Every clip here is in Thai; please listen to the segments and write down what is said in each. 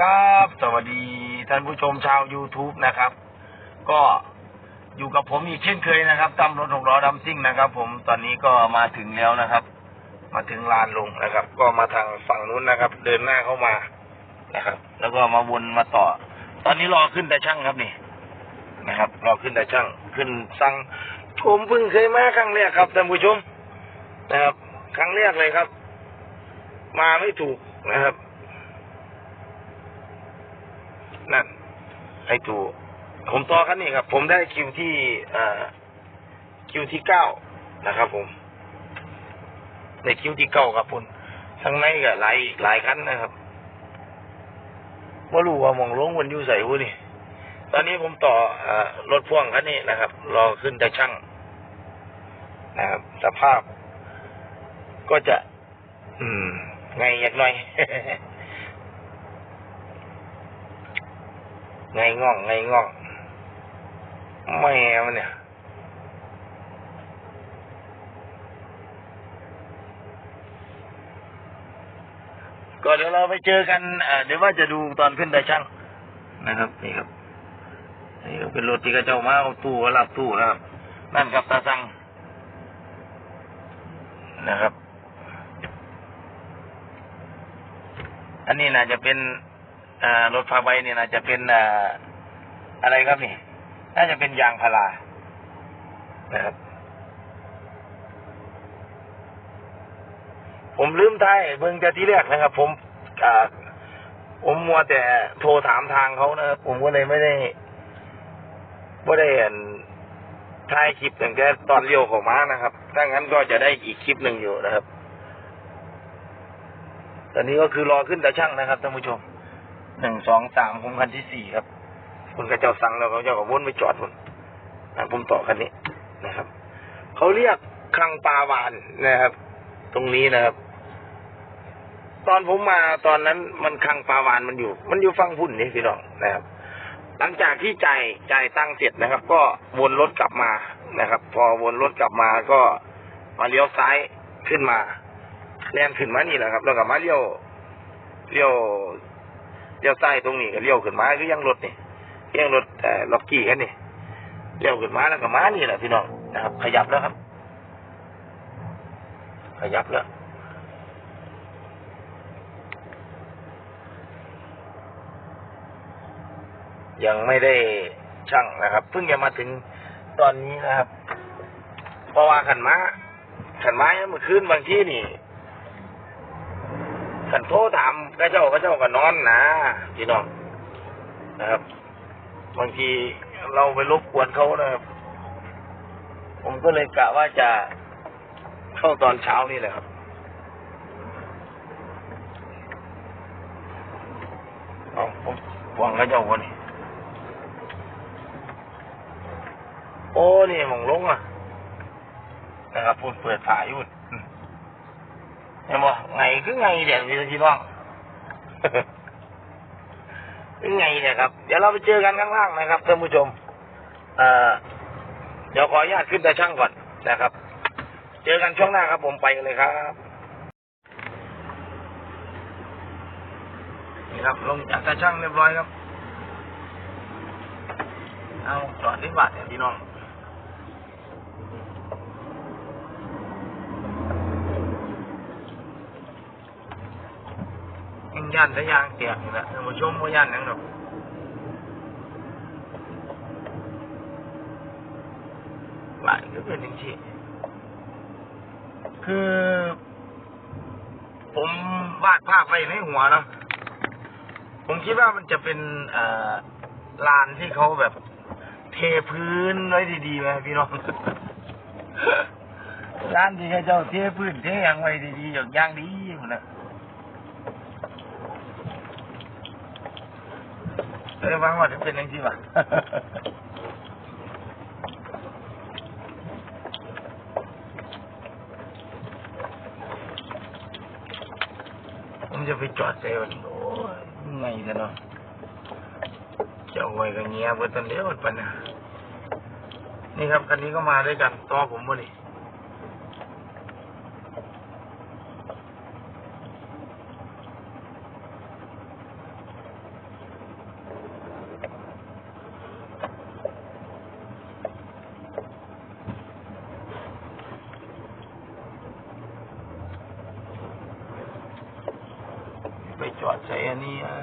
ครับ สวัสดีท่านผู้ชมชาว YouTube นะครับ ก็อยู่กับผมอีกเช่นเคยนะครับตำรถหกล้อดำซิ่งนะครับ ผมตอนนี้ก็มาถึงแล้วนะครับ มาถึงลานลงนะครับ ก็มาทางฝั่งนู้นนะครับ เดินหน้าเข้ามานะครับ แล้วก็มาวนมาต่อ ตอนนี้รอขึ้นแต่ช่างครับนี่นะครับ รอขึ้นแต่ช่างขึ้นสั่งผมเพิ่งเคยมาครั้งแรกครับท่านผู้ชมนะครับ ครั้งแรกเลยครับ มาไม่ถูกนะครับ นั่น ไอ้ถูผมต่อคันนี้ครับ ผมได้คิวที่คิวที่เก้านะครับ ผมในคิวที่เก้าครับคุณทั้งในก็หลายหลายคันนะครับว่ารู้ว่ามองลงวันอยู่ใส่วุนี่ตอนนี้ผมต่ออรถพ่วงคันนี้นะครับ รอขึ้นแต่ช่างนะครับสภาพ ก็จะ อืม ไงอยากหน่อย ไงง่องไงง่องแม่มันเนี่ยก็เดี๋ยวเราไปเจอกันเอ่อเดี๋ยวว่าจะดูตอนขึ้นไดช่างนะครับ นี่ครับ นี่ก็เป็นรถที่กระเจ้ามาเอาตู้มารับตู้นะครับ นั่นครับตาสังนะครับ อันนี้น่าจะเป็นอ่า รถพาใบเนี่ยน่าจะเป็นออะไรครับนี่ น่าจะเป็นยางพารานะครับผมลืมท้ายเบิ่งแต่ที่แรกนะครับ ผมผมมัวแต่โทรถามทางเขานะครับผมก็เลยไม่ได้ไม่ได้เห็นถ่ายคลิปตั้งแต่ตอนเลี้ยวของม้านะครับ ถ้างั้นก็จะได้อีกคลิปหนึ่งอยู่นะครับ ตอนนี้ก็คือรอขึ้นตาช่างนะครับท่านผู้ชม หนึ่งสองสามผมคันที่สี่ครับ คุณกระเจ้าสั่งแล้วเขาเจ้าก็วนไปจอดผมนะผมต่อคันนี้นะครับเขาเรียกคลังปลาวานนะครับ ตรงนี้นะครับ ตอนผมมาตอนนั้นมันคลังปลาวานมันอยู่ มันอยู่ฟังพุ่นนี่พี่น้องนะครับ หลังจากที่จ่ายจ่ายตั้งเสร็จนะครับ ก็วนรถกลับมานะครับ พอวนรถกลับมาก็มาเลี้ยวซ้ายขึ้นมาแล่นขึ้นมานี่แหละครับ แล้วก็มาเลี้ยวเลี้ยว เลี้ยวซ้ายตรงนี้ก็เลี้ยวขึ้นมาคือยังรถนี่ยังรถเออล็อกกี้กันนี่เลี้ยวขึ้นมาแล้วก็มานี่แหละพี่น้องนะครับ ขยับแล้วครับ ขยับแล้วยังไม่ได้ช่างนะครับเพิ่งจะมาถึงตอนนี้นะครับ เพราะว่าขันม้าขันไม้เมื่อคืนบางที่นี่ ขันโทรถามกระเจ้ากระเจ้าก็นอนนะพี่น้องนะครับ บางทีเราไปรบกวนเขานะครับผมก็เลยกะว่าจะเข้าตอนเช้านี่แหละครับเอาผมวังกระเจ้าคนนี้โอ้นี่หมองลงอะนะครับพูดเปิดฝายอยู่ เห็นบ่ไงคือไงเดี๋ยวพี่น้องคือไงเนี่ยครับ เดี๋ยวเราไปเจอกันข้างล่างนะครับท่านผู้ชม เอ่อ เดี๋ยวขออนุญาตขึ้นแต่ช่างก่อนนะครับ เจอกันช่วงหน้าครับผมไปกันเลยครับ นี่ครับ ลงจากตาช่างเรียบร้อยครับ เอาจอดที่บัตรเนี่ยพี่น้อง ยังยันและยางเตียกนี่แหละท่านผู้ชมว่ายันหยังหรอกหลายก็เป็นจริงๆคือ ผมวาดภาพไว้ในหัวเนาะผมคิดว่ามันจะเป็นเอ่อลานที่เขาแบบเทพื้นไว้ดีๆไหมพี่น้อง ร้านที่เขาเจ้าเทพื้นเทหยังไว้ดีๆอย่างย่างดีหมดนะ เอ้ยวังว่าจะเป็นยังไงวะผมจะไปจอดใจวันโอ้ยไงซะเนาะเจ้าไว้ก็เงียบเบิดตันเดียวปันนะนี่ครับคันนี้ก็มาด้วยกันต่อผมบ่นี่ ใช้อันนี้อะ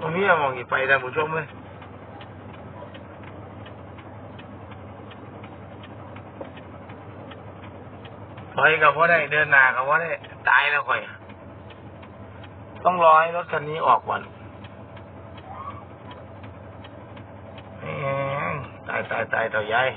ตรงนี้มองอีกไปท่านผู้ชมเลย ถ อยกับว่าได้เดินหน้ากับว่าได้ตายแล้วค่อย ต้องรอให้รถคันนี้ออกก่อนตายตายตายต่อยาย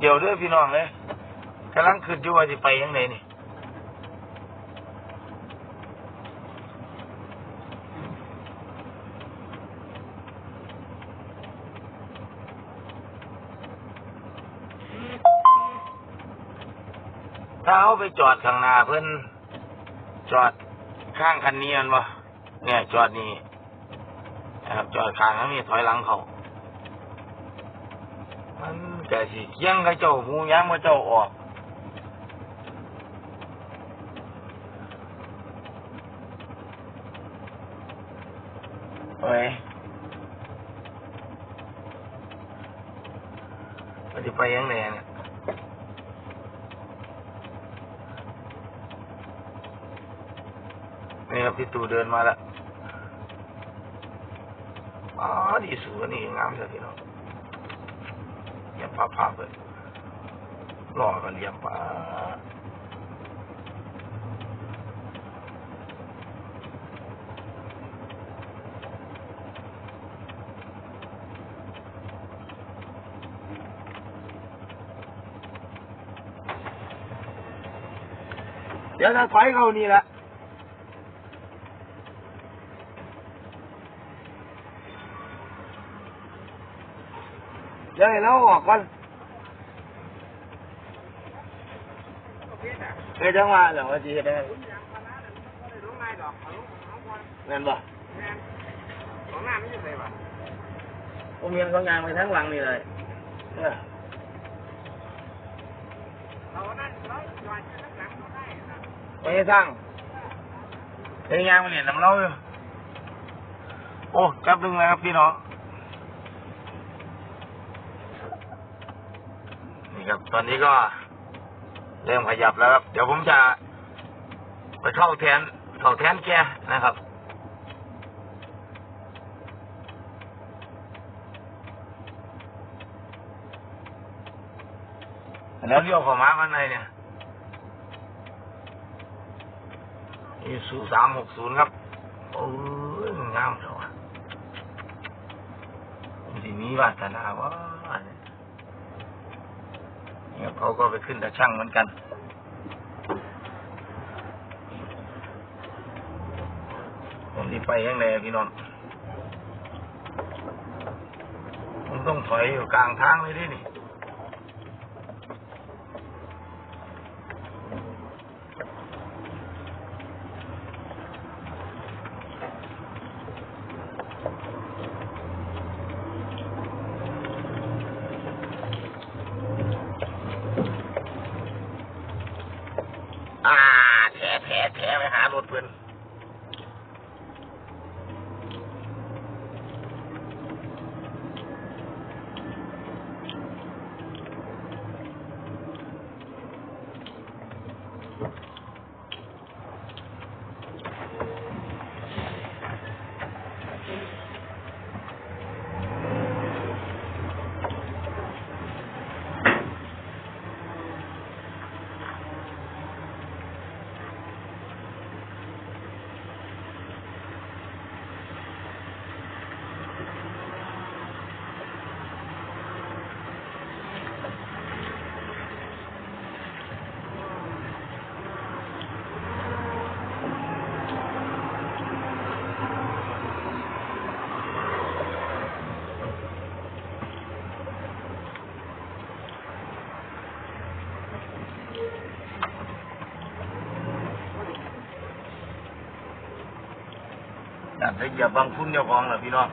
เดี๋ยวเด้วยพี่น้องเลยกำลังขึ้นอยู่ว่าจะไปยังไงนี่ถ้าเขาไปจอดข้างหน้าเพื่อนจอดข้างคันนี้มันวะเนี่ยจอดนี่นะครับจอดข้างนั้นนี่ถอยหลังเขา ก็สิเคียงกับเจ้าหมูย้ำกับเจ้าออกเฮ้ยมันจะไปยังไงเนี่ยนี่ครับพี่ตู่เดินมาแล้วอ๋อดีสูงนี่งามเลยพี่น้อง เยี่าพภาเลยหล่อกันเยี่ยมป้าเดี๋ยวถ้าถอยเข้านี่แหละ เดี๋ยวให้เราออกก่อนเคยจังหวะเหรอว่าจีได้เงินบ่ผมเมีย นี่ครับ ตอนนี้ก็เริ่มขยับแล้วครับ เดี๋ยวผมจะไปเข้าแทนเข้าแทนแกนะครับแล้วเลี้ยวเข้ามาข้างในเนี่ยอีสูสามหกศูนย์ครับ โอ้ยงามจังวะทีนี้วาสนาวะ เขาก็ไปขึ้นแต่ช่างเหมือนกัน ผมนี่ไปยังไงอะพี่น้อง ผมต้องถอยอยู่กลางทางเลยดินี่ อ่าแถแถแถไปหารถเพื่อน อยากจะเหยียบบางฟุ้นเจ้าของเหรอพี่น้อง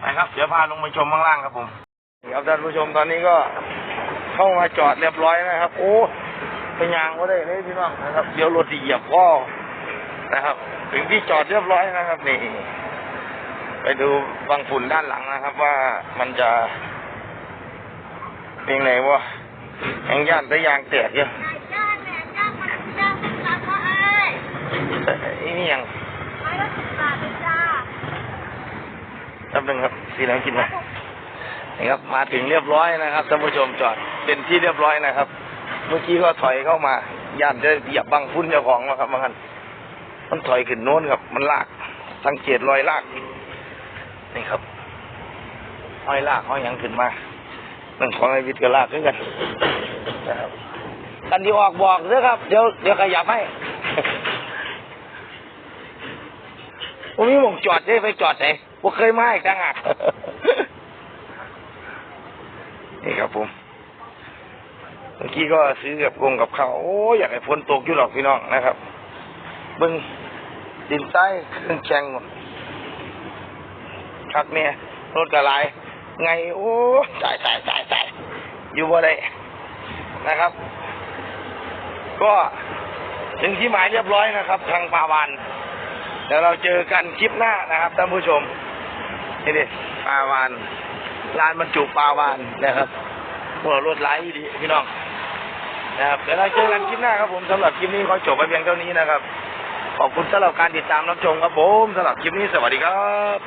ไปครับเดี๋ยวพาลงไปชมข้างล่างครับผมครับท่านผู้ชมตอนนี้ก็เข้ามาจอดเรียบร้อยนะครับ โอ้ ไปยางก็ได้เลยพี่น้องนะครับเดี๋ยวรถเหยียบก็นะครับ ถึงที่จอดเรียบร้อยนะครับ นี่ ไปดูบางฝุ่นด้านหลังนะครับ ว่ามันจะเป็นไงวะแองย่านแต่ยางแตกเยอะอ้เนี่ยังจ้าแป๊บนึงครับสีน้ำกินนะนี่ครับ มาถึงเรียบร้อยนะครับท่านผู้ชมจอดเป็นที่เรียบร้อยนะครับ เมื่อกี้ก็ถอยเข้ามาย่านจะเหยียบบังฟุ้นเจ้าของนะครับบางคันมันถอยขึ้นโน้นครับ มันลากสังเกตรอยลาก นี่ครับห้อยลากห้อยยังขึ้นมานั่นของไอวิทย์ก็ลากขึ้นกันนะครับกันที่ออกบอกเด้อครับ เดี๋ยวเดี๋ยวขยับให้ผมมีหมงจอดได้ไปจอดไหนผมเคยมาอีกต่างหากนี่ครับผม เมื่อกี้ก็ซื้อกับกงกับข้าวโอ้ยอยากให้ฝนตกอยู่หรอกพี่น้องนะครับเบิ้งดินใต้เครื่องแข่งหมดคักเนี่ยรถกระไรไงโอ้ตายตายตายตายอยู่บ่ได้นะครับ ก็ถึงที่หมายเรียบร้อยนะครับ ทางปาวานเดี๋ยวเราเจอกันคลิปหน้านะครับท่านผู้ชมนี่ดิปาวานร้านบรรจุปาวานนะครับพวกรถไลฟ์ดีพี่น้อง นะครับเดี๋ยวเราเจอกันคลิปหน้าครับผมสำหรับคลิปนี้ขอจบไปเพียงเท่านี้นะครับ ขอบคุณสำหรับการติดตามรับชมครับผมสำหรับคลิปนี้สวัสดีครับ